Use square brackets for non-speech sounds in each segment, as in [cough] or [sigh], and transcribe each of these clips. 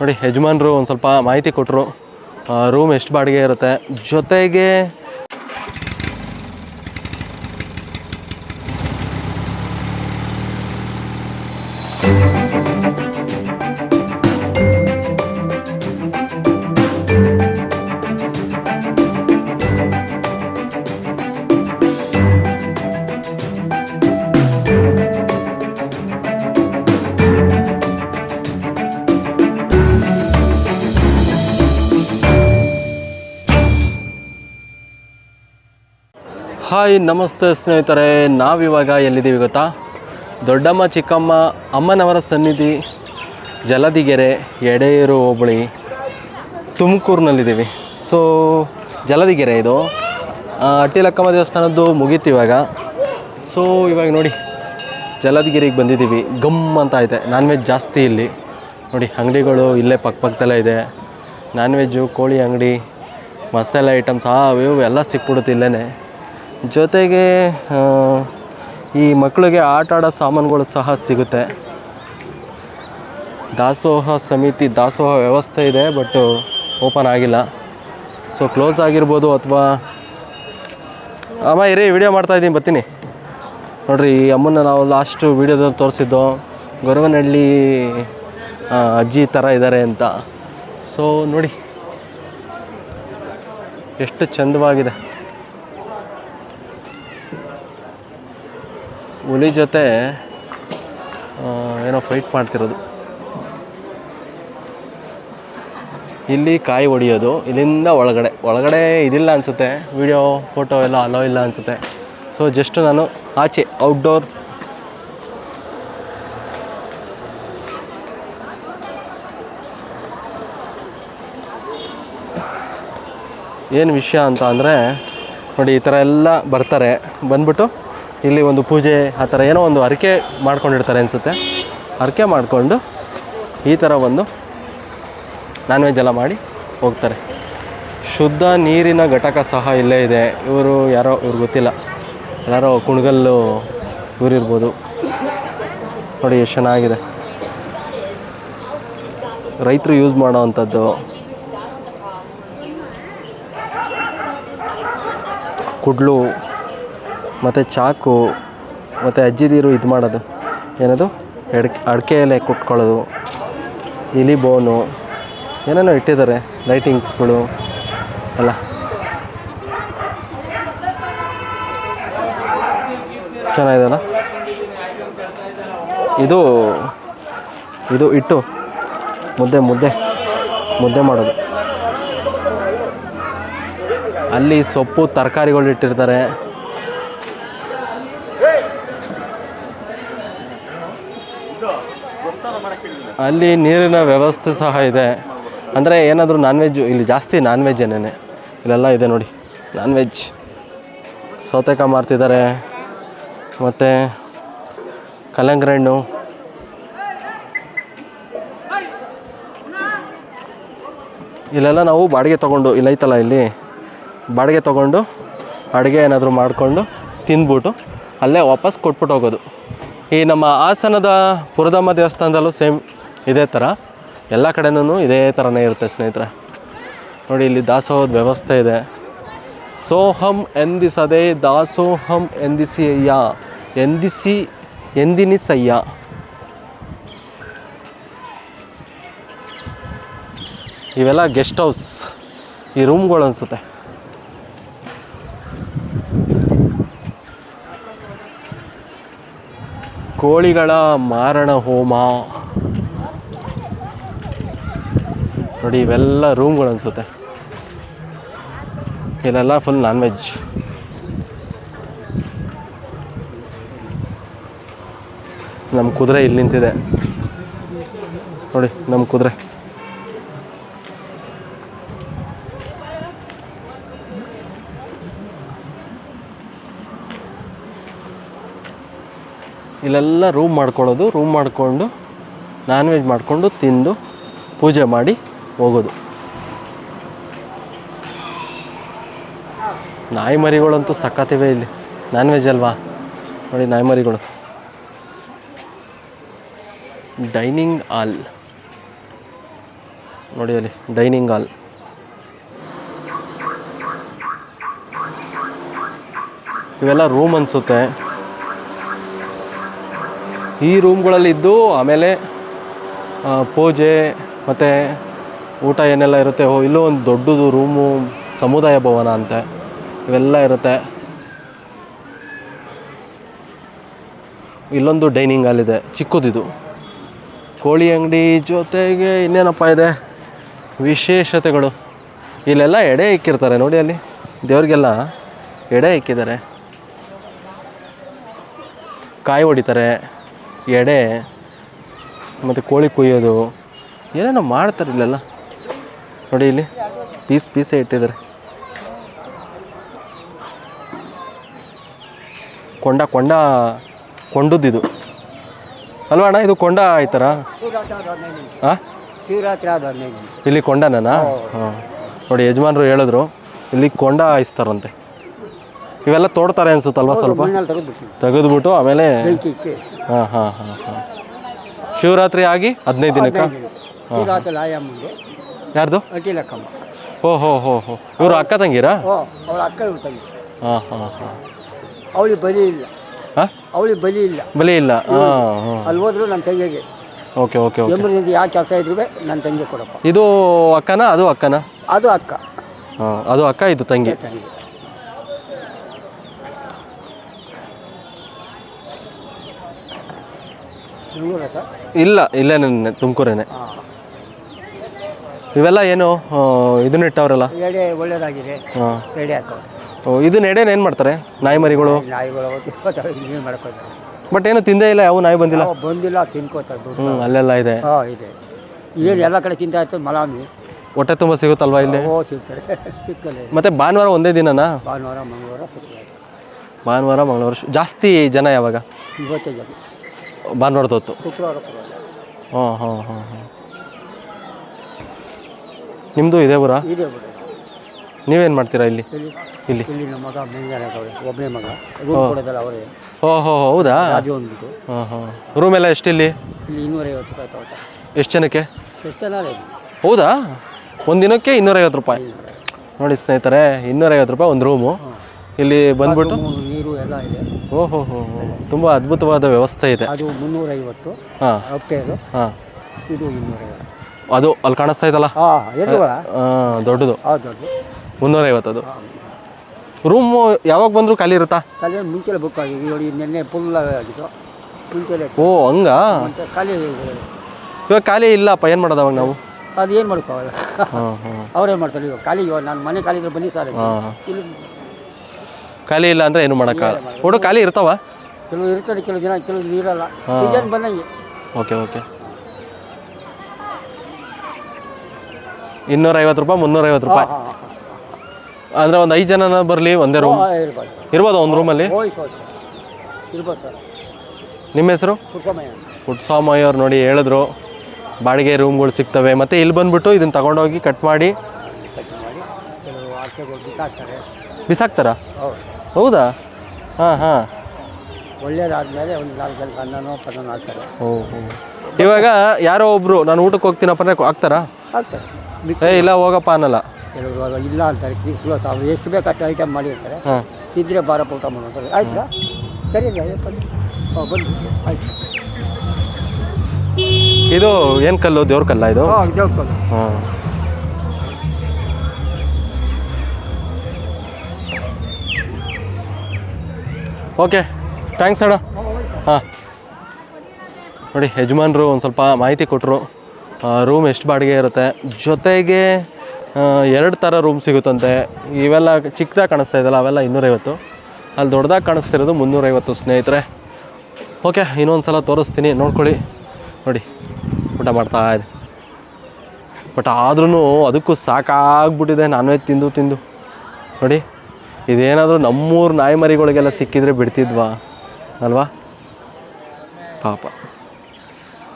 ನೋಡಿ ಯಜಮಾನ್ರು ಒಂದು ಸ್ವಲ್ಪ ಮಾಹಿತಿ ಕೊಟ್ಟರು ರೂಮ್ ಎಷ್ಟು ಬಾಡಿಗೆ ಇರುತ್ತೆ? ಜೊತೆಗೆ ಹಾಯ್, ನಮಸ್ತೆ ಸ್ನೇಹಿತರೆ. ನಾವಿವಾಗ ಎಲ್ಲಿದ್ದೀವಿ ಗೊತ್ತಾ? ದೊಡ್ಡಮ್ಮ, ಚಿಕ್ಕಮ್ಮ, ಅಮ್ಮನವರ ಸನ್ನಿಧಿ, ಜಲದಿಗೆರೆ, ಎಡೆಯೂರು ಹೋಬಳಿ, ತುಮಕೂರಿನಲ್ಲಿದ್ದೀವಿ. ಸೊ ಜಲದಿಗೆರೆ ಇದು. ಅಟ್ಟಿಲಕ್ಕಮ್ಮ ದೇವಸ್ಥಾನದ್ದು ಮುಗೀತು ಇವಾಗ. ಸೊ ಇವಾಗ ನೋಡಿ, ಜಲದಿಗೆರೆಗೆ ಬಂದಿದ್ದೀವಿ. ಗಮ್ ಅಂತ ಐತೆ. ನಾನ್ ವೆಜ್ ಜಾಸ್ತಿ ಇಲ್ಲಿ. ನೋಡಿ, ಅಂಗಡಿಗಳು ಇಲ್ಲೇ ಪಕ್ಕ ಪಕ್ಕದಲ್ಲೇ ಇದೆ. ನಾನ್ ವೆಜ್ಜು ಕೋಳಿ ಅಂಗಡಿ, ಮಸಾಲೆ ಐಟಮ್ಸ್ ಆ ಇವು ಎಲ್ಲ ಸಿಕ್ಬಿಡುತ್ತೆ ಇಲ್ಲೇ ಜೊತೆಗೆ ಈ ಮಕ್ಕಳಿಗೆ ಆಟ ಆಡೋ ಸಾಮಾನುಗಳು ಸಹ ಸಿಗುತ್ತೆ. ದಾಸೋಹ ಸಮಿತಿ, ದಾಸೋಹ ವ್ಯವಸ್ಥೆ ಇದೆ ಬಟ್ ಓಪನ್ ಆಗಿಲ್ಲ. ಸೊ ಕ್ಲೋಸ್ ಆಗಿರ್ಬೋದು ಅಥವಾ ಅಮ್ಮ, ಇರಿ ವಿಡಿಯೋ ಮಾಡ್ತಾಯಿದ್ದೀನಿ ಬರ್ತೀನಿ. ನೋಡಿರಿ, ಈ ಅಮ್ಮನ ನಾವು ಲಾಸ್ಟು ವೀಡಿಯೋದಲ್ಲಿ ತೋರಿಸಿದ್ದು ಗೊರವನಹಳ್ಳಿ ಅಜ್ಜಿ ಥರ ಇದ್ದಾರೆ ಅಂತ. ಸೊ ನೋಡಿ. ಎಷ್ಟು ಚಂದವಾಗಿದೆ. ಹುಲಿ ಜೊತೆ ಏನೋ ಫೈಟ್ ಮಾಡ್ತಿರೋದು. ಇಲ್ಲಿ ಕಾಯಿ ಹೊಡಿಯೋದು ಇಲ್ಲಿಂದ ಒಳಗಡೆ. ಒಳಗಡೆ ಇದಿಲ್ಲ ಅನಿಸುತ್ತೆ. ವಿಡಿಯೋ ಫೋಟೋ ಎಲ್ಲ ಅಲೋ ಇಲ್ಲ ಅನಿಸುತ್ತೆ. ಸೊ ಜಸ್ಟ್ ನಾನು ಆಚೆ ಔಟ್ಡೋರ್ ಏನು ವಿಷಯ ಅಂತ ಅಂದರೆ ನೋಡಿ, ಈ ಥರ ಎಲ್ಲ ಬರ್ತಾರೆ. ಬಂದ್ಬಿಟ್ಟು ಇಲ್ಲಿ ಒಂದು ಪೂಜೆ, ಆ ಥರ ಏನೋ ಒಂದು ಅರಿಕೆ ಮಾಡ್ಕೊಂಡಿರ್ತಾರೆ ಅನಿಸುತ್ತೆ. ಅರಿಕೆ ಮಾಡಿಕೊಂಡು ಈ ಥರ ಒಂದು ನಾನ್ ವೆಜ್ ಎಲ್ಲ ಮಾಡಿ ಹೋಗ್ತಾರೆ. ಶುದ್ಧ ನೀರಿನ ಘಟಕ ಸಹ ಇಲ್ಲೇ ಇದೆ. ಇವರು ಯಾರೋ, ಇವ್ರು ಗೊತ್ತಿಲ್ಲ. ಯಾರೋ ಕುಣಗಲ್ಲು ಇವರಿರ್ಬೋದು. ನೋಡಿ, ಎಷ್ಟು ಚೆನ್ನಾಗಿದೆ. ರೈತರು ಯೂಸ್ ಮಾಡೋ ಅಂಥದ್ದು. ಕುಡ್ಲು, ಮತ್ತು ಚಾಕು, ಮತ್ತು ಅಜ್ಜಿದೀರು ಇದು ಮಾಡೋದು. ಏನದು? ಎಡ್ಕೆ, ಅಡಿಕೆ ಎಲೆ ಕುಟ್ಕೊಳ್ಳೋದು, ಇಲಿ ಬೋನು, ಏನೇನೋ ಇಟ್ಟಿದ್ದಾರೆ ಲೈಟಿಂಗ್ಸ್ಗಳು ಅಲ್ಲ ಚೆನ್ನಾಗಿದೆಲ್ಲ ಇದು ಇದು ಇಟ್ಟು, ಮುದ್ದೆ ಮುದ್ದೆ ಮುದ್ದೆ ಮಾಡೋದು. ಅಲ್ಲಿ ಸೊಪ್ಪು ತರಕಾರಿಗಳು ಇಟ್ಟಿರ್ತಾರೆ. ಅಲ್ಲಿ ನೀರಿನ ವ್ಯವಸ್ಥೆ ಸಹ ಇದೆ. ಅಂದರೆ ಏನಾದರೂ ನಾನ್ ವೆಜ್ ಇಲ್ಲಿ ಜಾಸ್ತಿ ನಾನ್ ವೆಜ್ ಏನೇನೆ? ಇಲ್ಲೆಲ್ಲ ಇದೆ ನೋಡಿ. ನಾನ್ ವೆಜ್ ಸೌತೆಕಾಯಿ ಮಾರ್ತಿದ್ದಾರೆ. ಮತ್ತು ಕಲ್ಲಂಗಡಿ ಹಣ್ಣು. ಇಲ್ಲೆಲ್ಲ ನಾವು ಬಾಡಿಗೆ ತೊಗೊಂಡು, ಇಲ್ಲೈತಲ್ಲ ಇಲ್ಲಿ? ಬಾಡಿಗೆ ತೊಗೊಂಡು ಅಡುಗೆ ಏನಾದರೂ ಮಾಡಿಕೊಂಡು ತಿಂದ್ಬಿಟ್ಟು ಅಲ್ಲೇ ವಾಪಸ್ ಕೊಟ್ಬಿಟ್ಟು ಹೋಗೋದು. ಈ ನಮ್ಮ ಹಾಸನದ ಪುರದಮ್ಮ ದೇವಸ್ಥಾನದಲ್ಲೂ ಸೇಮ್ ಇದೇ ಥರ. ಎಲ್ಲ ಕಡೆನೂ ಇದೇ ಥರನೇ ಇರುತ್ತೆ ಸ್ನೇಹಿತರೆ. ನೋಡಿ, ಇಲ್ಲಿ ದಾಸೋಹದ ವ್ಯವಸ್ಥೆ ಇದೆ. ಸೋಹಂ ಎಂದಿಸದೆ ದಾಸೋಹಂ ಎಂದಿಸಿಯ್ಯ ಎಂದಿಸಿ ಎಂದಿನಿಸಯ್ಯ. ಇವೆಲ್ಲ ಗೆಸ್ಟ್ ಹೌಸ್. ಈ ರೂಮ್ಗಳು ಅನಿಸುತ್ತೆ. ಕೋಳಿಗಳ ಮಾರಣ ಹೋಮ. ನೋಡಿ, ಇವೆಲ್ಲ ರೂಮ್ಗಳು ಅನಿಸುತ್ತೆ. ಇಲ್ಲೆಲ್ಲ ಫುಲ್ ನಾನ್ ವೆಜ್ ನಮ್ಮ ಕುದುರೆ ಇಲ್ಲಿ ನಿಂತಿದೆ. ನೋಡಿ ನಮ್ಮ ಕುದುರೆ. ಇಲ್ಲೆಲ್ಲ ರೂಮ್ ಮಾಡ್ಕೊಳ್ಳೋದು ರೂಮ್ ಮಾಡಿಕೊಂಡು ನಾನ್ ವೆಜ್ ಮಾಡಿಕೊಂಡು ತಿಂದು ಪೂಜೆ ಮಾಡಿ ಹೋಗೋದು. ನಾಯಿ ಮರಿಗಳಂತೂ ಸಕ್ಕತ್ತಿವೆ ಇಲ್ಲಿ. ನಾನ್ ವೆಜ್ ಅಲ್ವಾ? ನೋಡಿ ನಾಯಿ ಮರಿಗಳು. ಡೈನಿಂಗ್ ಹಾಲ್ ನೋಡಿ ಅಲ್ಲಿ ಡೈನಿಂಗ್ ಹಾಲ್ ಇವೆಲ್ಲ ರೂಮ್ ಅನಿಸುತ್ತೆ. ಈ ರೂಮ್ಗಳಲ್ಲಿದ್ದು ಆಮೇಲೆ ಪೂಜೆ ಮತ್ತು ಊಟ ಏನೆಲ್ಲ ಇರುತ್ತೆ, ಓ, ಇಲ್ಲೂ ಒಂದು ದೊಡ್ಡದು ರೂಮು, ಸಮುದಾಯ ಭವನ ಅಂತೆ. ಇವೆಲ್ಲ ಇರುತ್ತೆ. ಇಲ್ಲೊಂದು ಡೈನಿಂಗ್ ಹಾಲ್ ಇದೆ ಚಿಕ್ಕದಿದು. ಕೋಳಿ ಅಂಗಡಿ ಜೊತೆಗೆ ಇನ್ನೇನಪ್ಪ ಇದೆ? ವಿಶೇಷತೆಗಳು. ಇಲ್ಲೆಲ್ಲ ಎಡೆ ಇಕ್ಕಿರ್ತಾರೆ, ನೋಡಿ ಅಲ್ಲಿ. ದೇವ್ರಿಗೆಲ್ಲ ಎಡೆ ಇಕ್ಕಿದ್ದಾರೆ. ಕಾಯಿ ಹೊಡಿತಾರೆ. ಎಡೆ ಮತ್ತು ಕೋಳಿ ಕುಯ್ಯೋದು ಏನೇನೋ ಮಾಡ್ತಾರೆ ಇಲ್ಲೆಲ್ಲ. ನೋಡಿ ಇಲ್ಲಿ ಪೀಸ್ ಪೀಸೇ ಇಟ್ಟಿದ್ದಾರೆ. ಕೊಂಡ ಕೊಂಡ ಕೊಂಡದ್ದಿದು ಅಲ್ವಾ ಅಣ್ಣ ಇದು ಕೊಂಡ ಆಯ್ತಾರ ಹಾಂ ಇಲ್ಲಿ ಕೊಂಡನಾ ಹಾಂ. ನೋಡಿ ಯಜಮಾನರು ಹೇಳಿದ್ರು ಇಲ್ಲಿ ಕೊಂಡ ಹಾಯಿಸ್ತಾರಂತೆ. ಇವೆಲ್ಲ ತೋಡ್ತಾರೆ ಅನ್ಸುತ್ತಲ್ವಾ ಸ್ವಲ್ಪ? ತೆಗೆದ್ಬಿಟ್ಟು. ಆಮೇಲೆ ಹಾಂ ಹಾಂ ಹಾಂ ಹಾಂ. ಶಿವರಾತ್ರಿ ಆಗಿ ಹದಿನೈದು ದಿನಕ್ಕೆ? ಯಾರ್ದು? ಓ ಹೋ ಹೋ ಹೋ ಇವರು ಅಕ್ಕ ತಂಗಿರಾ? ಹಾಂ ಹಾಂ ಹಾಂ ಅವಳಿಗೆ ಬಲಿ ಇಲ್ಲ. ಹಾಂ? ಅವಳಿಗೆ ಬಲಿ ಇಲ್ಲ. ಬಲಿ ಇಲ್ಲ. ಹಾಂ ಹಾಂ ಅಲ್ಲಿ ಹೋದ್ರು ನನ್ನ ತಂಗಿಗೆ. Okay okay okay. ಎಮರ್ಜೆನ್ಸಿ ಯಾವ ಕೆಲಸ ಇದ್ರು ನನ್ನ ತಂಗಿ ಕೊಡಪ್ಪ. ಇದು ಅಕ್ಕನ ಅದು ಅಕ್ಕನ? ಅದು ಅಕ್ಕ. ಹಾಂ ಅದು ಅಕ್ಕ ಇದು ತಂಗಿ ತಂಗಿ ಬೆಂಗಳೂರ ಸರ್ ಇಲ್ಲ ಇಲ್ಲ ನನ್ನೆ ತುಮಕೂರೇನೆ. ಇವೆಲ್ಲ ಏನು ಇದನ್ನ ಇಟ್ಟವ್ರಲ್ಲ? ಎಡೆ ಒಳ್ಳೇದಾಗಿದೆ. ಹಾಂ. ಎಡೆ ಹಾಕೋದು ಇದನ್ನ ಎಡೆನ ಏನು ಮಾಡ್ತಾರೆ? ನಾಯಿ ಮರಿಗಳು ನಾಯಿಗಳು ಏನು ಮಾಡ್ಕೋತಾರೆ ಬಟ್ ಏನು ತಿಂದೇ ಇಲ್ಲ ಯಾವ ನಾಯಿ ಬಂದಿಲ್ಲ? ಬಂದಿಲ್ಲ ತಿನ್ಕೋತಾರೆ ದುಡ್ಡು. ಹ್ಞೂ ಅಲ್ಲೆಲ್ಲ ಇದೆ. ಹಾಂ ಇದೆ. ಏನು ಎಲ್ಲ ಕಡೆ ತಿಂತಾ ಇತ್ತು ಮಲಾಮಿ. ಹೊಟ್ಟೆ ತುಂಬ ಸಿಗುತ್ತಲ್ವಾ ಇಲ್ಲಿ? ಓ ಸಿಗ್ತಾರೆ [laughs] ಮತ್ತೆ ಭಾನುವಾರ ಒಂದೇ ದಿನನಾ? ಭಾನುವಾರ ಮಂಗಳವಾರ ಭಾನುವಾರ ಮಂಗಳವಾರ ಶು- ಜಾಸ್ತಿ ಜನ ಯಾವಾಗ? ಇವತ್ತೇ ಜನ ಭಾನುವಾರದ ಹೊತ್ತು ಶುಕ್ರವಾರ ಹಾಂ ಹಾಂ ಹಾಂ ಹಾಂ. ನಿಮ್ಮದು ಇದೆ ಊರ? ಇದೆ ಬಿಡು ನೀವೇನು ಮಾಡ್ತೀರಾ ಇಲ್ಲಿ? ಇಲ್ಲಿ ಇಲ್ಲಿ. ಇಲ್ಲಿ ನಮ್ಮ ಮಗ ಮೆಂಜಾನೆ ಅವ್ರೆ ಒಬ್ಬನೇ ಮಗ. ರೂಮ್ ಕೊಡೋದಲ್ಲ ಅವರೇ. ಓ ಹೋ ಹೌದಾ? ರಾಜು ಅಂದ್ಬಿಟ್ಟು. ಹಾಂ ಹಾಂ. ರೂಮ್ ಎಲ್ಲ ಎಷ್ಟಿಲ್ಲಿ? ಇಲ್ಲಿ ಇನ್ನೂರೈವತ್ತು ರೂಪಾಯಿ ಎಷ್ಟು ಜನಕ್ಕೆ? ಎಷ್ಟು ಜನ ಹೌದಾ? ಒಂದು ದಿನಕ್ಕೆ ಇನ್ನೂರೈವತ್ತು ರೂಪಾಯಿ. ನೋಡಿ ಸ್ನೇಹಿತರೆ ಇನ್ನೂರೈವತ್ತು ರೂಪಾಯಿ ಒಂದು ರೂಮು ಇಲ್ಲಿ ಬಂದ್ಬಿಟ್ಟು? ನೀರು ಎಲ್ಲ ಇದೆ. ಓಹೋ ಹೋ ಹೋ ತುಂಬ ಅದ್ಭುತವಾದ ವ್ಯವಸ್ಥೆ ಇದೆ. ಅದು ಮುನ್ನೂರೈವತ್ತು. ಹಾಂ. ಅಪ್ಟೇರು ಹಾಂ. ಇದು ಇನ್ನೂರೈವತ್ತು. ಅದು ಅಲ್ಲಿ ಕಾಣಿಸ್ತಾ ಇದಲ್ಲ ಹಾಂ ದೊಡ್ಡದು. ಮುನ್ನೂರ ಐವತ್ತು ಅದು ರೂಮು ಯಾವಾಗ ಬಂದರೂ ಖಾಲಿ ಇರುತ್ತಾ? ಖಾಲಿ ಮುಂಚೆ ಬುಕ್ ಆಗಿದೆ ನೋಡಿ ನಿನ್ನೆ ಫುಲ್ ಆಗಿತ್ತು ಮುಂಚೆ ಓ ಹಂಗ? ಖಾಲಿ. ಇವಾಗ ಖಾಲಿ ಇಲ್ಲಪ್ಪ ಏನು ಮಾಡೋದು ಅವಾಗ ನಾವು? ಅದು ಏನು ಹಾಂ ಅವ್ರೇನು ಮಾಡ್ತಾರೆ? ಇವಾಗ ಖಾಲಿ ಇವಾಗ ನಾನು ಮನೆ ಖಾಲಿ ಇದ್ರೆ ಬನ್ನಿ ಸರ್ ಇಲ್ಲಿ ಖಾಲಿ ಇಲ್ಲ ಅಂದರೆ ಏನು ಮಾಡೋಕ್ಕಾಗಲ್ಲ ಹುಡು ಖಾಲಿ ಇರ್ತಾವ? ಕೆಲವು ಇರ್ತದೆ ಕೆಲವು ದಿನ ಕೆಲವು ಇರಲ್ಲ. ಸೀಸನ್ ಬಂದಂಗೆ. Okay okay. ಇನ್ನೂರೈವತ್ತು ರೂಪಾಯಿ ಮುನ್ನೂರೈವತ್ತು ರೂಪಾಯಿ. ಅಂದರೆ ಒಂದು ಐದು ಜನ ಬರಲಿ ಒಂದೇ ರೂಮ್ ಇರ್ಬೋದು. ಇರ್ಬೋದು ಒಂದು ರೂಮಲ್ಲಿ ಇರ್ಬೋದು ಸರ್. ನಿಮ್ಮ ಹೆಸರು? ಕುರ್ಸಮಯ್ಯ ಪುಟ್ಸ್ವಾಮಯ್ಯ ಅವ್ರು ನೋಡಿ ಹೇಳಿದ್ರು. ಬಾಡಿಗೆ ರೂಮ್ಗಳು ಸಿಗ್ತವೆ. ಮತ್ತೆ ಇಲ್ಲಿ ಬಂದ್ಬಿಟ್ಟು ಇದನ್ನು ತಗೊಂಡೋಗಿ ಕಟ್ ಮಾಡಿ ಬಿಸಾಕ್ತಾರ ಕೆಲವು ಬಿಸಾಕ್ತಾರೆ. ಬಿಸಾಕ್ತಾರಾ? ಹೌದು. ಹೌದಾ? ಹಾಂ ಹಾಂ. ಒಳ್ಳೇದಾದ್ಮೇಲೆ ಒಂದು ನಾಲ್ಕು ಗಂಟೆ ಅನ್ನನೋ ಪನ್ನನೋ ಹಾಕ್ತಾರೆ ಓ. ಹೋ ಇವಾಗ ಯಾರೋ ಒಬ್ಬರು ನಾನು ಊಟಕ್ಕೆ ಹೋಗ್ತೀನಪ್ಪ ಅಂದ್ರೆ ಹಾಕ್ತಾರಾ? ಹಾಕ್ತಾರೆ. ಏ ಇಲ್ಲ ಹೋಗಪ್ಪ ಅನ್ನಲ್ಲ. ಕೆಲವರು ಇಲ್ಲ ಅಂತಾರೆ ಕ್ಲೋಸ್ ಅವ್ರು ಎಷ್ಟು ಬೇಕು ಅಷ್ಟು ಐಟಮ್ ಮಾಡಿರ್ತಾರೆ ಹಾಂ. ಇದ್ರೆ ಬಾರಪ್ಪ ಊಟ ಮಾಡ್ತಾರೆ ಆಯ್ತಾ? ಸರಿ ಬನ್ನಿ. ಹಾಂ ಆಯ್ತು. ಇದು ಏನು ಕಲ್ಲು ದೇವ್ರ ಕಲ್ಲ ಇದು? ಹಾಂ ಕಲ್ಲು. ಹಾಂ. ಓಕೆ ಥ್ಯಾಂಕ್ಸ್ ಅಣ್ಣ. ಹಾಂ. ನೋಡಿ, ಯಜಮಾನರು ಒಂದು ಸ್ವಲ್ಪ ಮಾಹಿತಿ ಕೊಟ್ಟರು ರೂಮ್ ಎಷ್ಟು ಬಾಡಿಗೆ ಇರುತ್ತೆ. ಜೊತೆಗೆ ಎರಡು ಥರ ರೂಮ್ ಸಿಗುತ್ತಂತೆ. ಇವೆಲ್ಲ ಚಿಕ್ಕದಾಗಿ ಕಾಣಿಸ್ತಾ ಇದೆಯಲ್ಲ, ಅವೆಲ್ಲ ಇನ್ನೂರೈವತ್ತು. ಅಲ್ಲಿ ದೊಡ್ಡದಾಗಿ ಕಾಣಿಸ್ತಿರೋದು ಮುನ್ನೂರೈವತ್ತು ಸ್ನೇಹಿತರೆ. ಓಕೆ ಇನ್ನೊಂದು ಸಲ ತೋರಿಸ್ತೀನಿ, ನೋಡ್ಕೊಳ್ಳಿ. ನೋಡಿ, ಊಟ ಮಾಡ್ತಾ ಇದೆ ಬಟ್ ಆದ್ರೂ ಅದಕ್ಕೂ ಸಾಕಾಗ್ಬಿಟ್ಟಿದೆ, ನಾನ್ ವೆಜ್ ತಿಂದು ತಿಂದು. ನೋಡಿ. ಇದೇನಾದರೂ ನಮ್ಮೂರು ನಾಯಿ ಮರಿಗಳಿಗೆಲ್ಲ ಸಿಕ್ಕಿದ್ರೆ ಬಿಡ್ತಿದ್ವಾ? ಅಲ್ವಾ? ಪಾಪ.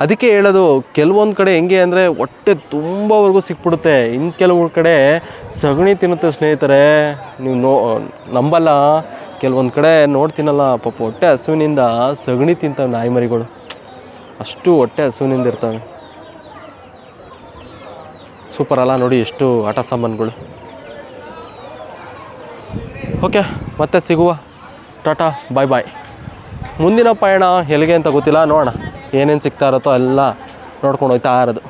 ಅದಕ್ಕೆ ಹೇಳೋದು, ಕೆಲವೊಂದು ಕಡೆ ಹೆಂಗೆ ಅಂದರೆ ಹೊಟ್ಟೆ ತುಂಬವರೆಗೂ ಸಿಕ್ಬಿಡುತ್ತೆ. ಇನ್ನು ಕೆಲವು ಕಡೆ ಸಗಣಿ ತಿನ್ನುತ್ತೆ ಸ್ನೇಹಿತರೆ. ನೀವು ನೋ, ನಂಬಲ್ಲ. ಕೆಲವೊಂದು ಕಡೆ ನೋಡ್ತೀನಲ್ಲ, ಪಾಪ ಹೊಟ್ಟೆ ಹಸುವಿನಿಂದ ಸಗಣಿ ತಿಂತವೆ ನಾಯಿ ಮರಿಗಳು ಅಷ್ಟು ಹೊಟ್ಟೆ ಹಸುವಿನಿಂದ ಇರ್ತವೆ. ಸೂಪರ್ ಅಲ್ಲ ನೋಡಿ ಎಷ್ಟು ಆಟ ಸಾಮಾನುಗಳು. ಓಕೆ, ಮತ್ತೆ ಸಿಗುವ. ಟಾಟಾ ಬಾಯ್ ಬಾಯ್ ಮುಂದಿನ ಪಯಣ ಎಲ್ಲಿಗೆ ಅಂತ ಗೊತ್ತಿಲ್ಲ. ನೋಡೋಣ ಏನೇನು ಸಿಗ್ತಾ ಇರುತ್ತೋ ಎಲ್ಲ ನೋಡ್ಕೊಂಡು ಹೋಗ್ತಾ ಇರೋದು.